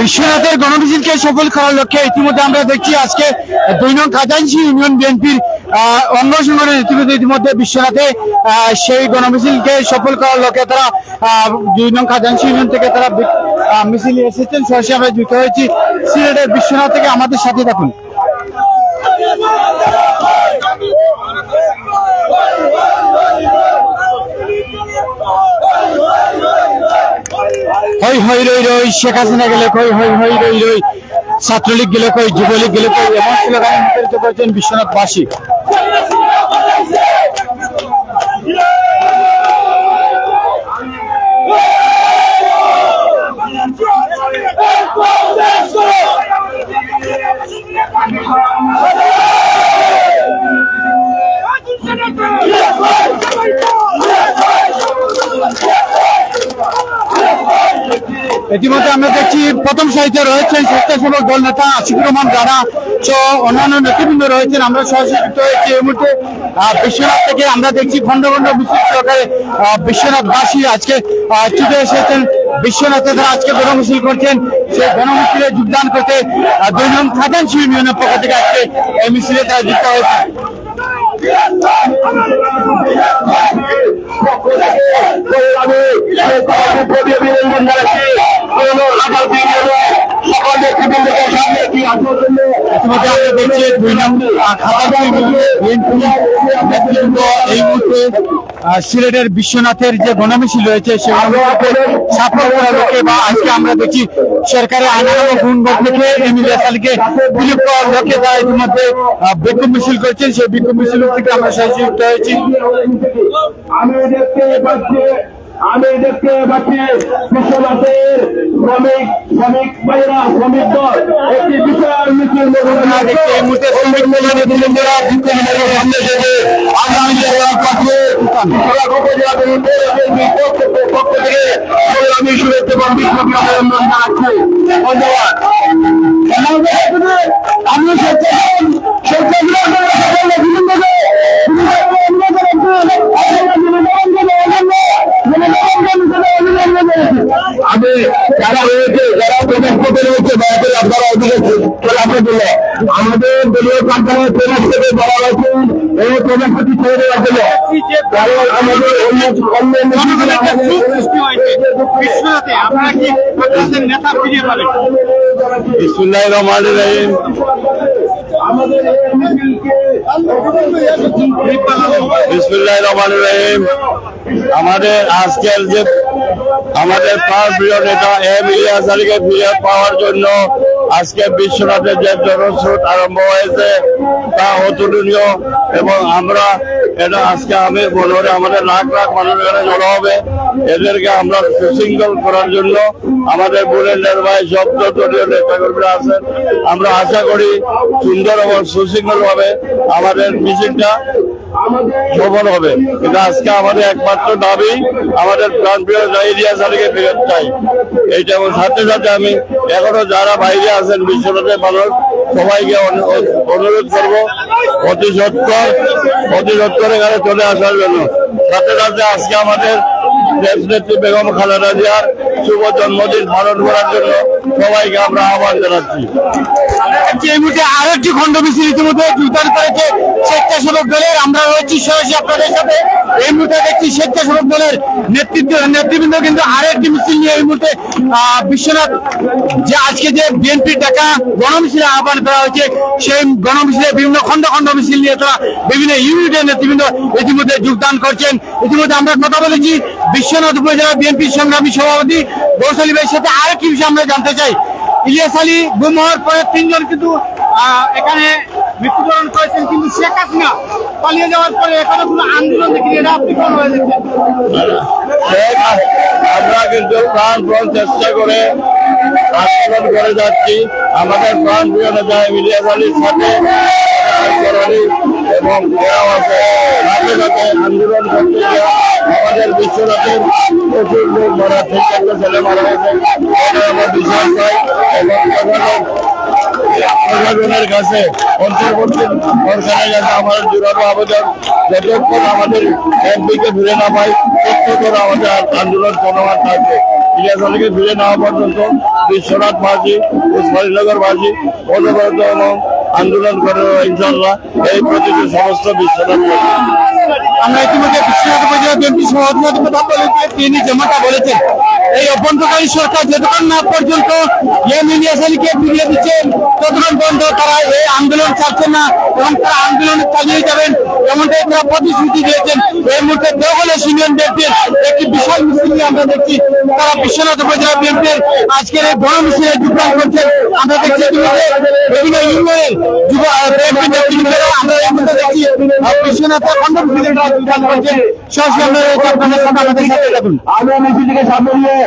বিশ্বনাথের গণমিছিলকে সফল করার লক্ষ্যে ইতিমধ্যে আমরা দেখছি আজকে দুই নং খাজাঞ্চি ইউনিয়ন বিএনপির অঙ্গ সংগঠনের ইতিমধ্যে ইতিমধ্যে বিশ্বনাথে সেই গণমিছিলকে সফল করার লক্ষ্যে তারা দুই নং খাজাঞ্চি ইউনিয়ন থেকে তারা মিছিল এসেছেন। সরাসরি আমরা যুক্ত হয়েছি সিলেটের বিশ্বনাথ থেকে আমাদের সাথে থাকুন। হই হই, রই রই, শেখ হাসিনা গেলে কই, হই হই, রই রই, ছাত্রলীগ গেলে কই, যুবলীগ গেলে কই, এমন বিশ্বনাথ বিশ্বনাথবাসী। ইতিমধ্যে আমরা দেখছি প্রথম সাহিত্যে রয়েছেন স্বেচ্ছাসেবক দল নেতা আশিকুর রহমান রানা সহ অন্যান্য নেতৃবৃন্দ রয়েছেন আমরা যুক্ত হয়েছি এই মুহূর্তে বিশ্বনাথ থেকে আমরা দেখছি খন্ড খন্ড মিছিল আহ, বিশ্বনাথবাসী আজকে ছুটে এসেছেন বিশ্বনাথে তারা আজকে গণমিছিল করছেন সেই গণমিছিলে যোগদান করতে দুই নং খাজানসি ইউনিয়নের পক্ষ থেকে আজকে এই মিছিলে তারা যুক্ত হয়েছে ইতিমধ্যে আমরা দেখছি দুই নম্বর খাতার বিএনপি নেতৃবৃন্দ সিলেটের বিশ্বনাথের যে গণমিছিল রয়েছে, সে গণমিছিলকে সাফল বা আজকে আমরা দেখছি সরকারের আইনানব গুণ থেকে এমিল আসালকে বিলুপ করার লক্ষ্যে ইতিমধ্যে বিক্ষোভ মিছিল করছেন। সেই বিক্ষোভ মিছিল থেকে আমরা যুক্ত হয়েছি আমি দেখতে পাচ্ছি আমি দেখতে পাচ্ছি বিশ্বনাথের শ্রমিক শ্রমিক ভাইরা শ্রমিক দল একটি বিশাল মিছিল পক্ষ থেকে আমি শুভেচ্ছা এবং বিপ্লবী অভিনন্দন জানাচ্ছি। ধন্যবাদ। আমি স্বেচ্ছাসেবক স্বেচ্ছাসেবক আমি যারা করতে রয়েছে দয়া করে আপনারা জন্য আমাদের দলীয় কার্যালয়ে প্রবেশ থেকে বলা হয়েছে এই ছেড়ে জন্য। কারণ আমাদের অন্য অন্য বিশ্বনাথে আপনারা কি আপনাদের নেতা বিসমুল্লাহ রহমান রহিম। বিসমুল্লাহ রহমান রহিম। আমাদের আজকের যে আমাদের প্রিয় নেতা এম ইলিয়াস আলীকে ফিরে পাওয়ার জন্য আজকে বিশ্বনাথের যে জনস্রোত আরম্ভ হয়েছে, তা অতুলনীয় এবং আমরা এটা আজকে আমি করি আমাদের লাখ লাখ মানুষ এখানে জড়ো হবে। এদেরকে আমরা সুশৃঙ্খল করার জন্য আমাদের বোনের নির্বাহী সব দলীয় নেতাকর্মীরা আছেন। আমরা আশা করি সুন্দর এবং সুশৃঙ্খল ভাবে আমাদের মিছিলটা সফল হবে। কিন্তু আজকে আমাদের একমাত্র দাবি, আমাদের প্রাণপ্রিয় ইলিয়াস আলীকে ফেরত চাই। এইটা এবং সাথে সাথে আমি এখনও যারা বাইরে আছেন, বিশ্বনাথের মানুষ সবাইকে অনু- অনু- অনুরোধ করব, অতি সত্তর অতি সত্তর এখানে চলে আসার জন্য। সাথে সাথে আজকে আমাদের দেশ নেত্রী বেগম খালেদা জিয়ার শুভ জন্মদিন পালন করার জন্য সবাইকে আমরা আহ্বান জানাচ্ছি। দেখছি এই মুহূর্তে আরও একটি খণ্ড মিছিল ইতিমধ্যে যোগদান করেছে স্বেচ্ছাসেবক দলের আমরা রয়েছি সরাসরি আপনাদের সাথে। এই মুহূর্তে দেখছি স্বেচ্ছাসেবক দলের নেতৃত্ব নেতৃবৃন্দ কিন্তু আরও একটি মিছিল নিয়ে এই মুহূর্তে বিশ্বনাথ যে আজকে যে বিএনপির ডাকা গণমিছিলে আহ্বান করা হয়েছে, সেই গণমিছিলে বিভিন্ন খণ্ড খণ্ড মিছিল নিয়ে তারা বিভিন্ন ইউনিটের নেতৃবৃন্দ ইতিমধ্যে যোগদান করছেন। ইতিমধ্যে আমরা কথা বলেছি বিশ্বনাথ উপজেলা বিএনপির সংগ্রামী সভাপতি গৌসালী ভাইয়ের সাথে আরও কি বিষয় আমরা জানতে চাই। ইলিয়াস আলী গুম হওয়ার পরে তিনজন কিন্তু এখানে মৃত্যুবরণ করেছেন, কিন্তু শেখ হাসিনা পালিয়ে যাওয়ার পরে এখানে কোনো আন্দোলন দেখি এটা আপনি কোন হয়ে আমরা কিন্তু প্রাণপণ চেষ্টা করে আন্দোলন করে যাচ্ছি। আমাদের প্রাণ প্রিয় নেতা ইলিয়াস আলীর সাথে এবং আন্দোলন করতে আমাদের বিশ্বনাথের প্রচুর লোক মারা একটা ছেলে মারা এটা আমরা বিশ্বাস পাই প্রশাসনের কাছে অন্তর্বর্তী সরকারের কাছে আমাদের জোরালো আবেদন যতক্ষণ আমাদের এমপিকে ফিরে না পাই ততক্ষণ আমাদের আন্দোলন চলমান থাকবে। আলীকে ফিরে নেওয়া পর্যন্ত বিশ্বনাথবাসী উসমানীনগরবাসী অনুব্রত এবং আন্দোলন করে ইনশাল্লাহ এই প্রতিটি সমস্ত বিশ্বনাথবাসী আমরা ইতিমধ্যে বিশ্বনাথ উপজেলা বিএনপি সভাপতি তিনি যেমনটা বলেছেন, এই অভ্যন্তরকারী সরকার যতক্ষণ না পর্যন্ত এম আলীকে ফিরিয়ে দিচ্ছেন ততক্ষণ পর্যন্ত তারা এই আন্দোলন ছাড়ছেন না এবং তারা আন্দোলন চালিয়ে যাবেন, এমনটাই তারা প্রতিশ্রুতি দিয়েছেন। এই মুহূর্তে দেওয়ালে সিনিয়র ব্যক্তির একটি বিশাল মিছিল আমরা দেখছি। তারা বিশ্বনাথ উপজেলা বিএনপির আজকের এই বড় মিছিলে যোগদান করছেন আমরা দেখছি বিভিন্ন ইউনিয়নের যুব বিএনপি নেতৃবৃন্দরা আমরা এই মুহূর্তে দেখছি। আহ, বিশ্বনাথের মিছিলে যোগদান করছেন সরাসরি আমরা আপনাদের সাথে। আমাদের সাথে থাকুন আমরা মিছিলটিকে সামনে নিয়ে